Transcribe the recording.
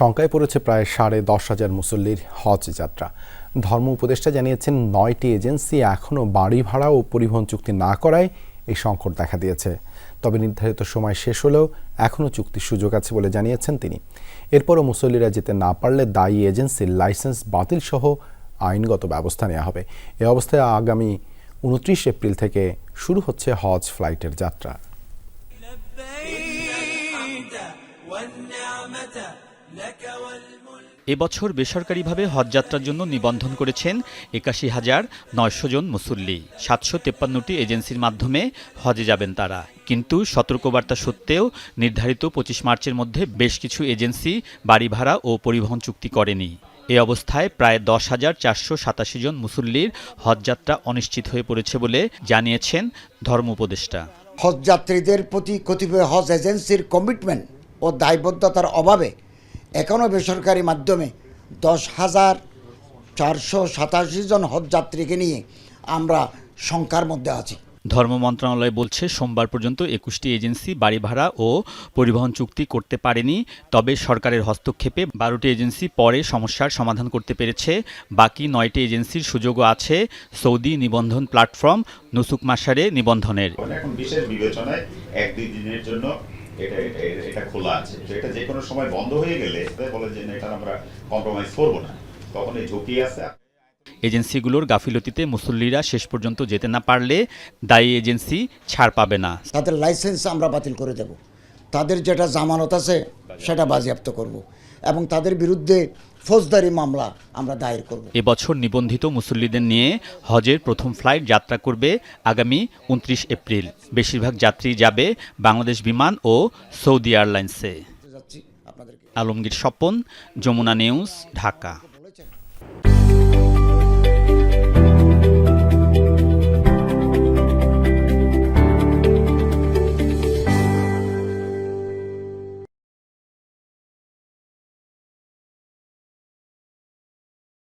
শঙ্কায় পড়েছে প্রায় সাড়ে দশ হাজার মুসল্লির হজ যাত্রা। ধর্ম উপদেষ্টা জানিয়েছেন, নয়টি এজেন্সি এখনও বাড়ি ভাড়া ও পরিবহন চুক্তি না করায় এই সংকট দেখা দিয়েছে। তবে নির্ধারিত সময় শেষ হলেও এখনও চুক্তির সুযোগ আছে বলে জানিয়েছেন তিনি। এরপরও মুসল্লিরা যেতে না পারলে দায়ী এজেন্সির লাইসেন্স বাতিল সহ আইনগত ব্যবস্থা নেওয়া হবে। এ অবস্থায় আগামী উনত্রিশ এপ্রিল থেকে শুরু হচ্ছে হজ ফ্লাইটের যাত্রা। এবছর বেসরকারিভাবে হজযাত্রার জন্য নিবন্ধন করেছেন একাশি হাজার নয়শো জন মুসল্লি। সাতশো তেপ্পান্নটি এজেন্সির মাধ্যমে হজে যাবেন তারা। কিন্তু সতর্কবার্তা সত্ত্বেও নির্ধারিত পঁচিশ মার্চের মধ্যে বেশ কিছু এজেন্সি বাড়ি ভাড়া ও পরিবহন চুক্তি করেনি। এ অবস্থায় প্রায় দশ হাজার চারশো সাতাশি জন মুসল্লির হজযাত্রা অনিশ্চিত হয়ে পড়েছে বলে জানিয়েছেন ধর্ম উপদেষ্টা। হজ যাত্রীদের প্রতি কতিপয় হজ এজেন্সির কমিটমেন্ট ও দায়বদ্ধতার অভাবে এখনও বেসরকারি মাধ্যমে দশ হাজার চারশো সাতাশি জন হজ যাত্রীকে নিয়ে আমরা শঙ্কার মধ্যে আছি। ধর্ম মন্ত্রণালয় বলছে সোমবার পর্যন্ত একুশটি এজেন্সি বাড়ি ভাড়া ও পরিবহন চুক্তি করতে পারেনি তবে সরকারের হস্তক্ষেপে বারোটি এজেন্সি পরে সমস্যার সমাধান করতে পেরেছে। বাকি নয়টি এজেন্সির সুযোগও আছে সৌদি নিবন্ধন প্ল্যাটফর্ম নুসুক মাসারে নিবন্ধনের। এখন বিশেষ বিবেচনায় এক দুই দিনের জন্য এটা এটা খোলা আছে। তো এটা যে কোনো সময় বন্ধ হয়ে গেলে বলে যে এটা আমরা কম্প্রোমাইজ করব না। তখন এই ঝুঁকি আছে। এজেন্সিগুলোর গাফিলতিতে মুসল্লিরা শেষ পর্যন্ত যেতে না পারলে দায়ী এজেন্সি ছাড় পাবে না। তাদের লাইসেন্স আমরা বাতিল করে দেব। তাদের যেটা জামানত আছে সেটা বাজেয়াপ্ত করব। এবং তাদের বিরুদ্ধে ফৌজদারি মামলা আমরা দায়ের করব। এবছর নিবন্ধিত মুসল্লিদের নিয়ে হজের প্রথম ফ্লাইট যাত্রা করবে আগামী উনত্রিশ এপ্রিল। বেশিরভাগ যাত্রী যাবে বাংলাদেশ বিমান ও সৌদি এয়ারলাইন্সে। আলমগীর স্বপন যমুনা নিউজ ঢাকা।